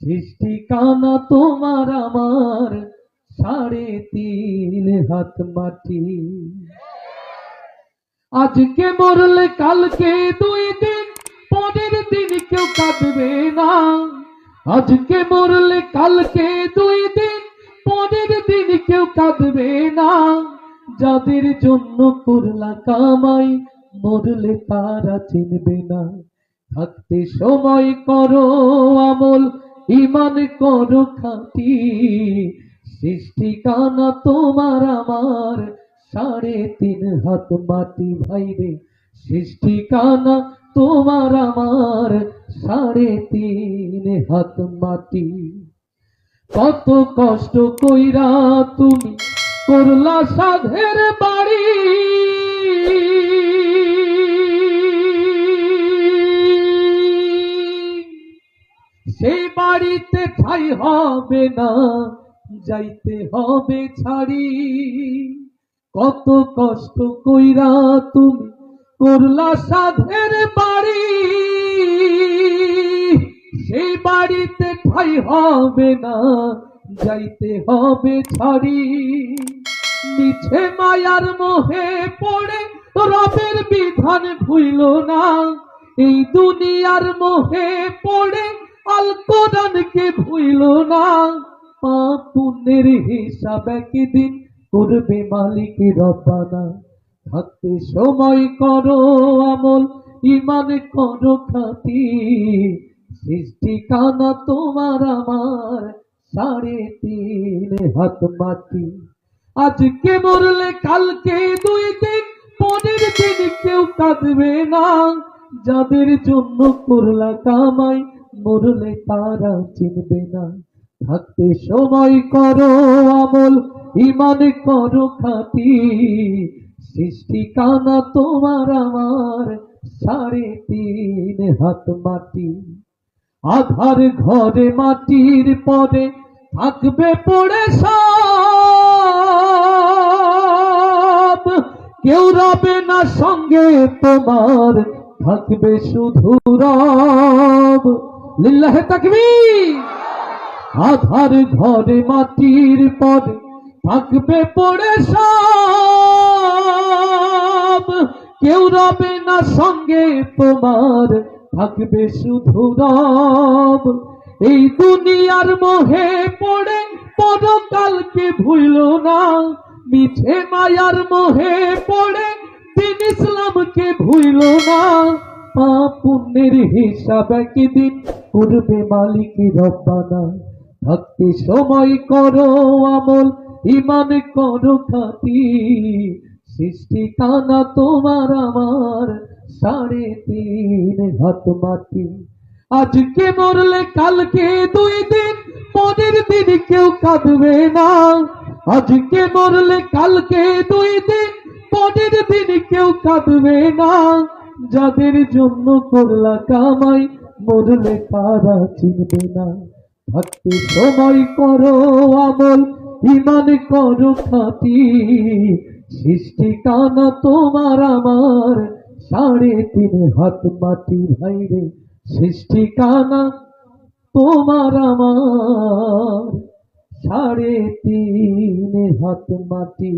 সৃষ্টি কানা তোমার আমার সাড়ে তিন হাত মাটি। আজকে মরলে কালকে দুই দিন, পরের দিন কেউ কাঁদবে না। আজকে মরলে কালকে দুই দিন, পরের দিন কেউ কাঁদবে না। যাদের জন্য করলা কামাই, মরলে তারা চিনবে না। থাকতে সময় করো আমল ইমান করো খাটি সৃষ্টি কানা তোমার আমার। সাড়ে তিন হাত মাটি ভাইরে সৃষ্টি কানা তোমার আমার। সাড়ে তিন হাত মাটি। কত কষ্ট কইরা তুমি করলা সাধের বাড়ি। ঠাই হবে না, যাইতে হবে ছাড়ি। কত কষ্ট কইরা তুমি করলা সাধের বাড়ি। সেই বাড়িতে ঠাই হবে না, যাইতে হবে ছাড়ি। মিছে মায়ার মোহে পড়ে রবের বিধান ভুইল না, এই দুনিয়ার মোহে পড়ে আল কোরআনকে ভুইল না? পাপ পুণ্যের হিসাব একদিন করবে মালিক রব্বানা। থাকতে সময় করো আমল ইমান করো খাতি সৃষ্টি কানা তোমার আমার সাড়ে তিন হাত মাটি। আজকে মরলে কালকে দুই দিন, পরের দিন কেউ কাঁদবে না। যাদের জন্য করলা কামাই মরলে তারা চিনবে না। থাকতে সময় করো আমল ইমান করো খাতি সৃষ্টি কানা তোমার আমার সাড়ে তিন হাত মাটি। আধার ঘরে মাটির পরে থাকবে পড়ে সব। কেউ রবে না সঙ্গে তোমার, থাকবে শুধু রব। লিল্লাহ আধার ঘরে মাটির পরে থাকবে পড়ে সব। কেউ রবে না সঙ্গে তোমার, থাকবে শুধু রব। এই দুনিয়ার মোহে পড়ে, পরকালকে ভুইল না। মিঠে মায়ার মোহে পড়ে, দিন ইসলামকে ভুইল না। পাপ পুণ্যের হিসাব একদিন করবে মালিক রব্বানা। থাকতে সময় করো আমল ইমান করো খাতি সৃষ্টি কানা তোমার আমার সাড়ে তিন হাত মাটি। আজকে মরলে কালকে দুই দিন, পরের দিন কেউ কাঁদবে না। আজকে মরলে কালকে দুই দিন, পরের দিন কেউ কাঁদবে না। যাদের জন্য করলা কামাই মরলে তারা চিনবে না। থাকতে সময় করো আমল ইমান করো খাতি সৃষ্টি কানা তোমার আমার, সাড়ে তিন হাত মাটি ভাই রে সৃষ্টি কানা তোমার আমার, সাড়ে তিন হাত মাটি।